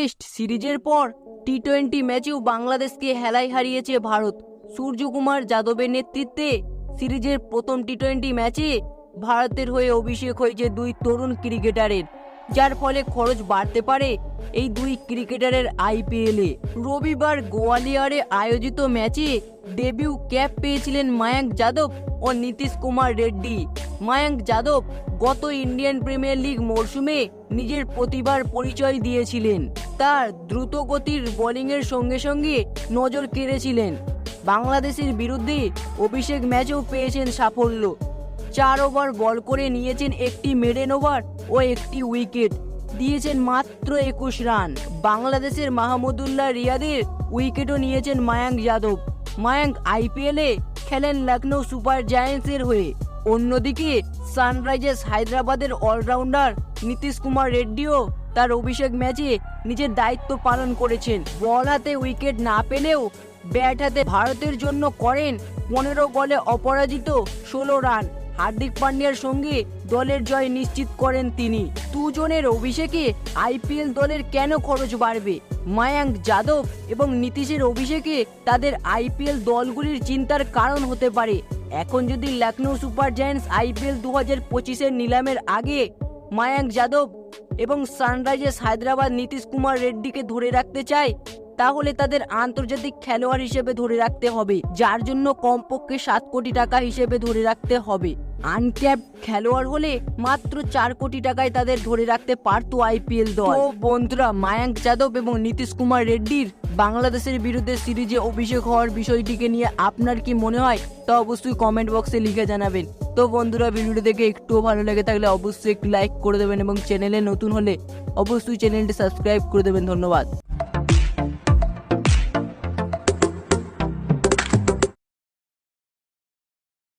Test সিরিজের পর T twenty ম্যাচেও বাংলাদেশকে হেলায় হারিয়েছে ভারত। সূর্যকুমার যাদবের নেতৃত্বে সিরিজের প্রথম টি টোয়েন্টি ম্যাচে ভারতের হয়ে অভিষেক হয়েছে দুই তরুণ ক্রিকেটারের, যার ফলে খরচ বাড়তে পারে এই দুই ক্রিকেটারের আইপিএলে রবিবার গোয়ালিয়রে আয়োজিত ম্যাচে ডেবিউ ক্যাপ পেয়েছিলেন মায়াঙ্ক যাদব ও নীতিশ কুমার রেড্ডি। মায়াঙ্ক যাদব গত ইন্ডিয়ান প্রিমিয়ার লিগ মরশুমে নিজের প্রতিভার পরিচয় দিয়েছিলেন। তার দ্রুত গতির বোলিংয়ের সঙ্গে সঙ্গে নজর কেড়েছিলেন। বাংলাদেশের বিরুদ্ধে অভিষেক ম্যাচেও পেয়েছেন সাফল্য। চার ওভার বল করে নিয়েছেন একটি মেডেন ওভার ও একটি উইকেট। দিয়েছেন মাত্র একুশ রান। বাংলাদেশের মাহমুদুল্লাহ রিয়াদের উইকেটও নিয়েছেন মায়াঙ্ক যাদব। মায়াঙ্ক আইপিএলে খেলেন লখনৌ সুপার জায়ান্টসের হয়ে। অন্যদিকে সানরাইজার্স হায়দ্রাবাদের অলরাউন্ডার নীতিশ কুমার রেড্ডিও তার অভিষেক ম্যাচে নিজের দায়িত্ব পালন করেছেন। বল হাতে উইকেট না পেলেও ব্যাট হাতে ভারতের জন্য করেন পনেরো বলে অপরাজিত ষোলো রান। হার্দিক পান্ডিয়ার সঙ্গে দলের জয় নিশ্চিত করেন তিনি। দুজনের অভিষেকে আইপিএল দলের কেন খরচ বাড়বে? মায়াঙ্ক যাদব এবং নীতিশের অভিষেকে তাদের আইপিএল দলগুলির চিন্তার কারণ হতে পারে। এখন যদি লখনৌ সুপার জায়ান্টস আইপিএল দু হাজার পঁচিশের নিলামের আগে মায়াঙ্ক যাদব এবং সানরাইজার্স হায়দ্রাবাদ নীতিশ কুমার রেড্ডিকে ধরে রাখতে চায়, তাহলে তাদের আন্তর্জাতিক খেলোয়াড় হিসেবে ধরে রাখতে হবে, যার জন্য কমপক্ষে সাত কোটি টাকা হিসেবে ধরে রাখতে হবে। আনক্যাপ খেলোয়াড় হলে মাত্র চার কোটি টাকায় তাদের ধরে রাখতে পারতো আইপিএল দল। তো বন্ধুরা, মায়াঙ্ক যাদব এবং নীতিশ কুমার রেড্ডির বাংলাদেশের বিরুদ্ধে সিরিজে অভিষেক হওয়ার বিষয়টিকে নিয়ে আপনার কি মনে হয়? তা অবশ্যই কমেন্ট বক্সে লিখে জানাবেন। তো বন্ধুরা, ভিডিওটি দেখে একটুও ভালো লেগে থাকলে অবশ্যই লাইক করে দেবেন এবং চ্যানেলে নতুন হলে অবশ্যই চ্যানেলটি সাবস্ক্রাইব করে দেবেন। ধন্যবাদ।